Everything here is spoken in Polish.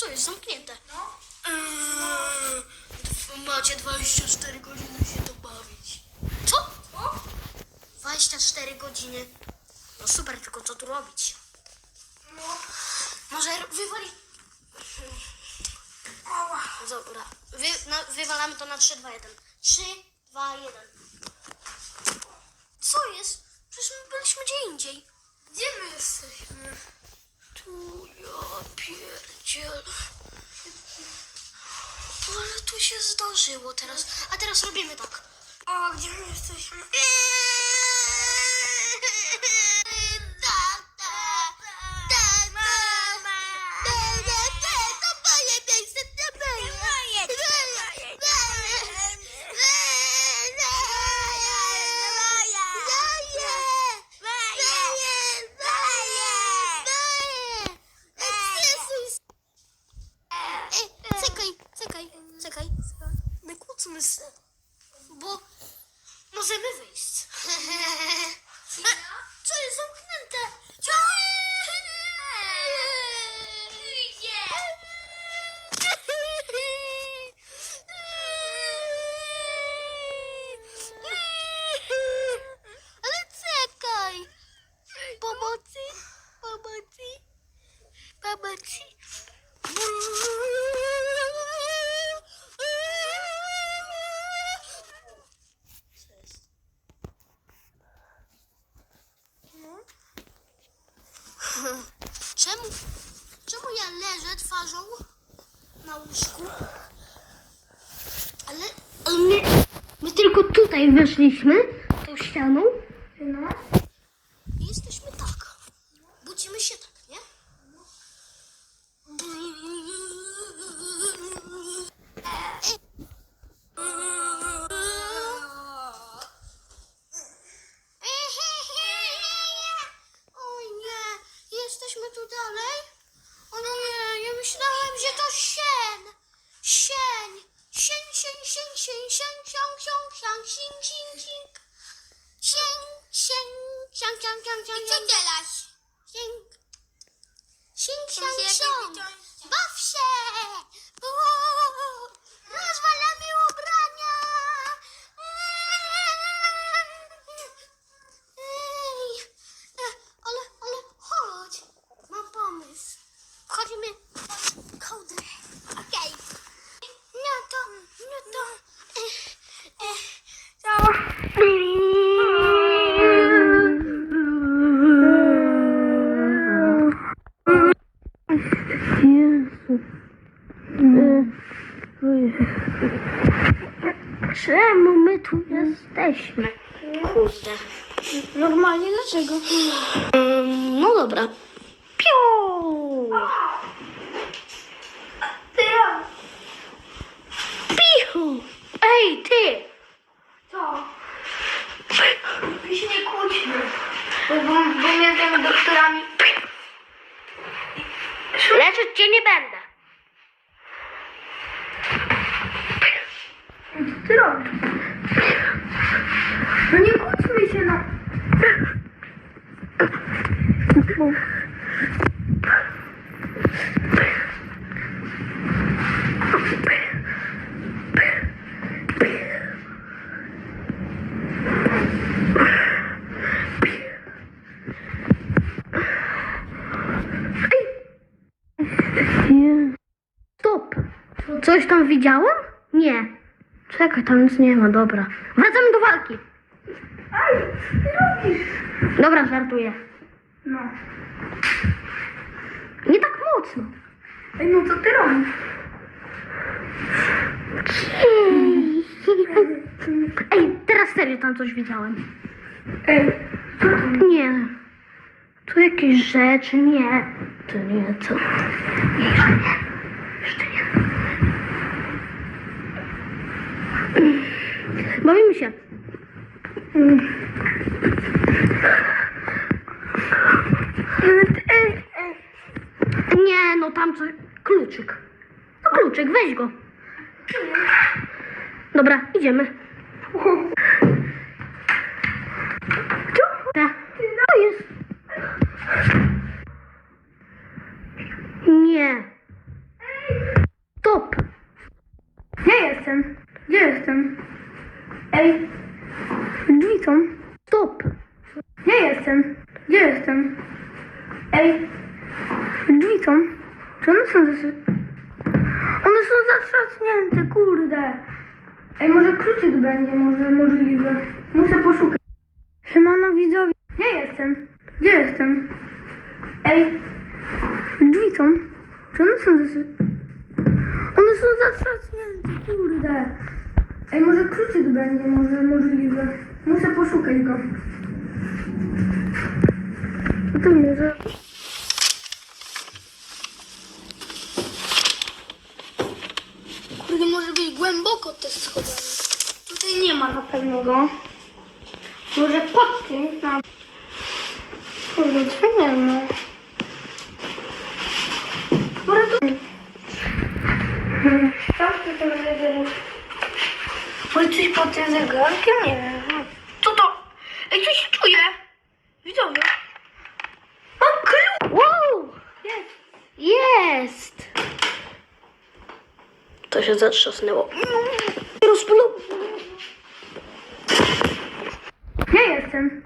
Co jest zamknięte? No. Eee, macie 24 godziny się to bawić. Co? O, 24 godziny. No super, tylko co tu robić? no. Może wywali... Ała. Dobra, Wy, na, wywalamy to na 3, 2, 1. 3, 2, 1. Co jest? Przecież my byliśmy gdzie indziej. Gdzie my jesteśmy? Tu ja pierdziel. Ale tu się zdarzyło teraz. A teraz robimy tak. O, gdzie my jesteśmy? Czekaj, zamknięte? Na łóżku? Ale, ale my, my tylko tutaj weszliśmy, tą ścianą. No. Can, can, telaş. Czemu my tu jesteśmy? Kurde. Normalnie, dlaczego? No dobra. Piu! Piu! Ej, ty! Co? My się nie kłóćmy. Bo, bo, bo my tymi doktorami... Leczyć cię nie będę. Ty robisz? No nie kłóćmy się, no. Stop! Coś tam widziałem? Nie. Czekaj, tam nic nie ma, dobra. Wracamy do walki. Aj, co ty robisz? Dobra, żartuję. No. Nie tak mocno. Ej, no co ty robisz? Ej, teraz serio tam coś widziałem. Ej, co ty? Nie. Tu jakieś rzeczy, nie. To nie, to. Jeszcze nie. Jeszcze nie. Bawimy się. Nie, no tam coś. Kluczyk. No kluczyk, weź go. Dobra, idziemy. Ta. To jest. Nie. Stop! Gdzie jestem? Gdzie jestem? Ej! Drzwi są. Stop! Gdzie jestem? Gdzie jestem? Ej! Drzwi są. Czy one są zasy... One są zatrzaśnięte, kurde! Ej, może kluczyk będzie, może możliwe. Muszę poszukać. Siemano widzowie. Gdzie jestem? Gdzie jestem? Ej! Drzwi są. Czy one są zasy... One są zatrzaśnięte, kurde. Ej, może kluczyk będzie, może możliwe. Muszę poszukać go. No to nie, że... Kurde, może być głęboko te schody. Tutaj nie ma na pewno go. Może pod tym tam. Kurde, co nie ma? Może tu... Hmm, Tam tu ten zegarek. Może coś pod tym zegarkiem? Nie wiem. Co to? Ej, coś czuję. Widzowie. Mam klucz. Wow! Jest. Jest! To się zatrzasnęło. Rozpłynął. Gdzie jestem?